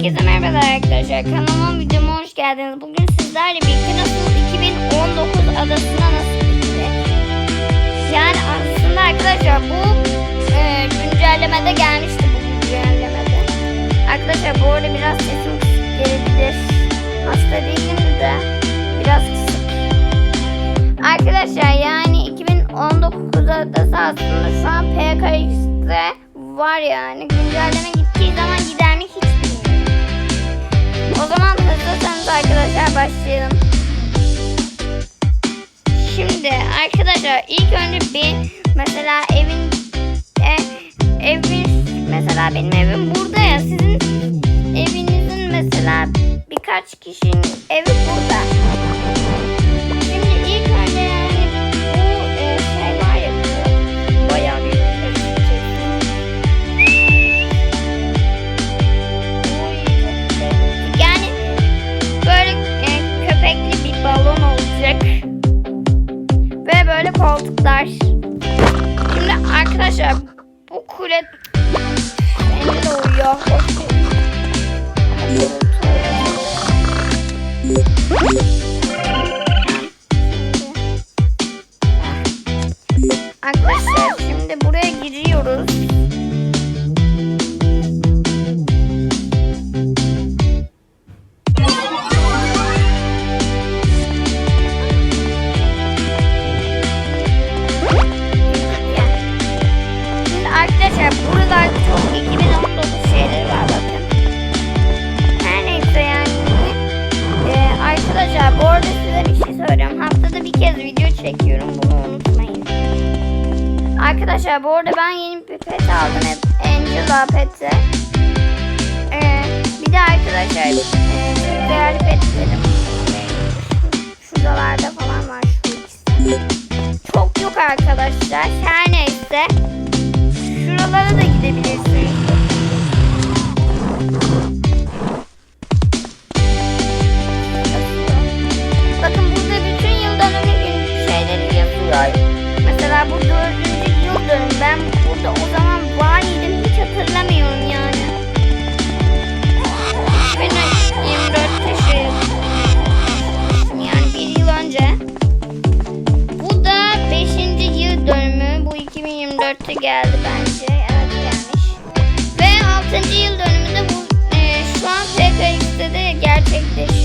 Herkese merhaba arkadaşlar. Kanalıma videoma hoş geldiniz. Bugün sizlerle birlikte nasıl 2019 adasına nasıl gittik? Yani aslında arkadaşlar bu e, güncellemede gelmişti bu güncellemede. Arkadaşlar bu arada biraz sesim gelebilir. Hasta değilim de biraz kısık. Arkadaşlar yani 2019 adası aslında şu an PKX'de var yani. Güncelleme gittiği zaman gider. O zaman hazırsanız arkadaşlar başlayalım. Şimdi arkadaşlar ilk önce bir mesela evin e, evin mesela benim evim burada ya sizin evinizin mesela birkaç kişinin evi burada. Böyle koltuklar. Şimdi arkadaşlar bu kule 2019 şeyleri var bakın. Her neyse yani. Ee, arkadaşlar bu arada size bir şey söyleyeyim. Haftada bir kez video çekiyorum. Bunu unutmayın. Arkadaşlar bu ben yeni bir pet aldım. Hep Angela pet'i. Ee, bir de arkadaşlar e, değerli petlerim. Şuralarda falan var şu ikisi. Çok yok arkadaşlar. Her neyse. Şuralara da gidebilirsiniz. Bakın burada bütün yıl dönümü şeyleri yazıyor. Mesela bu dördüncü yıl dönümü. Ben burada o zaman var mıydım hiç hatırlamıyorum yani. Ben 24 şey yani bir yıl önce. Bu da 5. yıl dönümü. Bu 2024'te geldi bence. Yıl dönümü de bu e, şu an PKX'de de gerçekleşiyor.